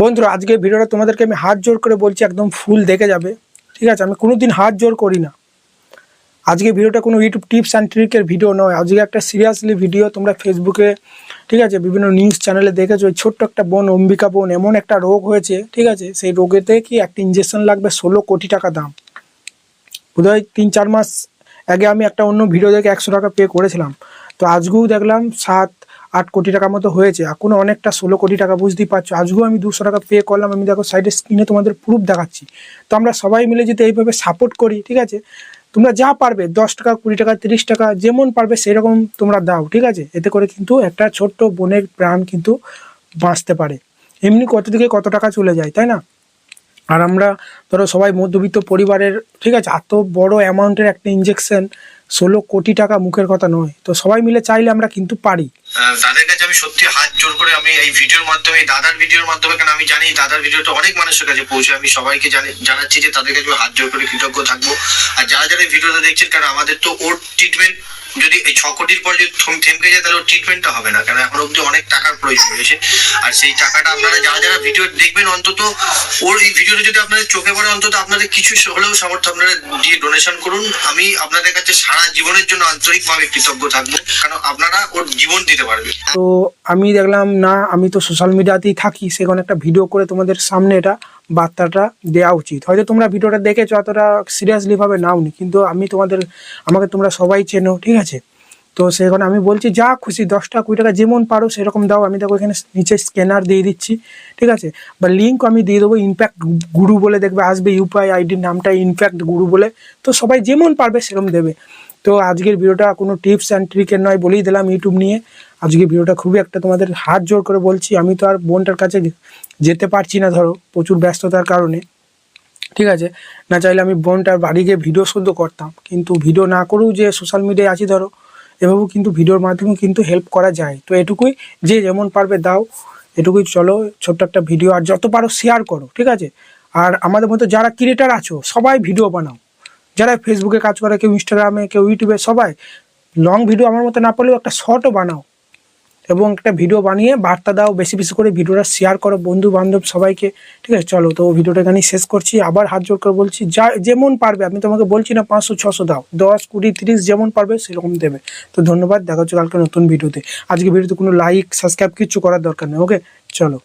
বন্ধুরা, আজকে ভিডিওটা তোমাদেরকে আমি হাত জোর করে বলছি, একদম ফুল দেখে যাবে। ঠিক আছে? আমি কোনো দিন হাত জোর করি না। আজকে ভিডিওটা কোনো ইউটিউব টিপস অ্যান্ড ট্রিকের ভিডিও নয়। আজকে একটা সিরিয়াসলি ভিডিও তোমরা ফেসবুকে ঠিক আছে? বিভিন্ন নিউজ চ্যানেলে দেখেছ ওই ছোট্ট একটা বোন, অম্বিকা বোন, এমন একটা রোগ হয়েছে, ঠিক আছে? সেই রোগেতে কি একটা ইঞ্জেকশন লাগবে ষোলো কোটি টাকা দাম। বোধহয় তিন চার মাস আগে আমি একটা অন্য ভিডিও দেখে একশো টাকা পে করেছিলাম। তো আজকেও দেখলাম সাত আট কোটি টাকার মতো হয়েছে। এখনও অনেকটা ষোলো কোটি টাকা, বুঝতেই পারছ। আজকেও আমি দুশো টাকা পে করলাম। আমি দেখো সাইডে স্ক্রিনে তোমাদের প্রুফ দেখাচ্ছি। তো আমরা সবাই মিলে যদি এইভাবে সাপোর্ট করি, ঠিক আছে? তোমরা যা পারবে, দশ টাকা, কুড়ি টাকা, তিরিশ টাকা, যেমন পারবে সেরকম তোমরা দাও, ঠিক আছে? এতে করে কিন্তু একটা ছোট্ট বোনের প্রাণ কিন্তু বাঁচতে পারে। এমনি কত দিকে কত টাকা চলে যায়, তাই না? আর আমরা ধরো সবাই মধ্যবিত্ত পরিবারের, ঠিক আছে? এত বড় অ্যামাউন্টের একটা ইঞ্জেকশন ষোলো কোটি টাকা মুখের কথা নয়। তো সবাই মিলে চাইলে আমরা কিন্তু পারি। তাদের কাছে আমি সত্যি হাত জোর করে আমি এই ভিডিওর মাধ্যমে, দাদার ভিডিওর মাধ্যমে, কারণ আমি জানি দাদার ভিডিওটা অনেক মানুষের কাছে পৌঁছে, আমি সবাইকে জানি জানাচ্ছি যে তাদের কাছে হাত জোর করে কৃতজ্ঞ থাকব। আর যারা যারা ভিডিওটা দেখছেন, কারণ আমাদের তো ওর ট্রিটমেন্ট যদি এই ছ কোটির পর যদি থম- থেমকে যায়, তাহলে ট্রিটমেন্টটা হবে না। কারণ এখন অব্দি অনেক টাকার প্রয়োজন রয়েছে। আর সেই টাকাটা আপনারা যারা যারা ভিডিও দেখবেন, অন্তত ওর এই ভিডিওটা যদি আপনাদের চোখে পড়ে, অন্তত আপনাদের কিছু হলেও সামর্থ্য আপনারা দিয়ে ডোনেশন করুন। আমি আপনাদের কাছে সারা জীবনের জন্য আন্তরিকভাবে কৃতজ্ঞ থাকব। কারণ আপনারা ওর জীবন দিতে পারবে তো আমি দেখলাম, না, আমি তো সোশ্যাল মিডিয়াতেই থাকি। সেখানে একটা ভিডিও করে তোমাদের সামনে এটা বার্তাটা দেওয়া উচিত। হয়তো তোমরা ভিডিওটা দেখেছ অতটা সিরিয়াসলি ভাবে নাওনি, কিন্তু আমি তোমাদের, আমাকে তোমরা সবাই চেনো, ঠিক আছে? তো সেখানে আমি বলছি, যা খুশি, দশটা কুড়ি টাকা যেমন পারো সেরকম দাও। আমি দেখো এখানে নিচে স্ক্যানার দিয়ে দিচ্ছি, ঠিক আছে? বা লিঙ্ক আমি দিয়ে দেবো ইনফ্যাক্ট গুরু বলে দেখবে, আসবে ইউপিআই আইডির নামটা ইনফ্যাক্ট গুরু বলে। তো সবাই যেমন পারবে সেরকম দেবে। তো আজকের ভিডিওটা কোনো টিপস অ্যান্ড ট্রিকের নয় বলেই দিলাম ইউটিউব নিয়ে। আজকে ভিডিওটা খুবই একটা তোমাদের হাত জোর করে বলছি। আমি তো আর বোনটার কাছে যেতে পারছি না ধরো, প্রচুর ব্যস্ততার কারণে। ঠিক আছে? না চাইলে আমি বোনটার বাড়ি গিয়ে ভিডিও শুদ্ধ করতাম। কিন্তু ভিডিও না করেও যে সোশ্যাল মিডিয়ায় আছি ধরো, এভাবেও কিন্তু ভিডিওর মাধ্যমে কিন্তু হেল্প করা যায়। তো এটুকুই, যে যেমন পারবে দাও। এটুকুই চলো, ছোট্ট একটা ভিডিও আর যত পারো শেয়ার করো। ঠিক আছে? আর আমাদের মতো যারা ক্রিয়েটার আছো, সবাই ভিডিও বানাও। যারা ফেসবুকে কাজ করে, কেউ ইনস্টাগ্রামে কেউ ইউটিউবে সবাই লং ভিডিও আমার মতো না পারলেও একটা শর্টও বানাও। এবং একটা ভিডিও বানিয়ে বার্তা দাও, বেশি বেশি করে ভিডিওটা শেয়ার করো বন্ধু বান্ধব সবাইকে। ঠিক আছে, চলো তো ভিডিওটা এখানেই শেষ করছি। আবার হাত জোর করে বলছি, যা, যেমন পারবে, আমি তোমাকে বলছি না পাঁচশো, ছশো দাও। দশ, কুড়ি, তিরিশ যেমন পারবে, সেরকম দেবে। তো ধন্যবাদ, দেখা হচ্ছে কালকে নতুন ভিডিওতে আজকে ভিডিওতে কোনো লাইক সাবস্ক্রাইব কিছু করার দরকার নেই ওকে চলো।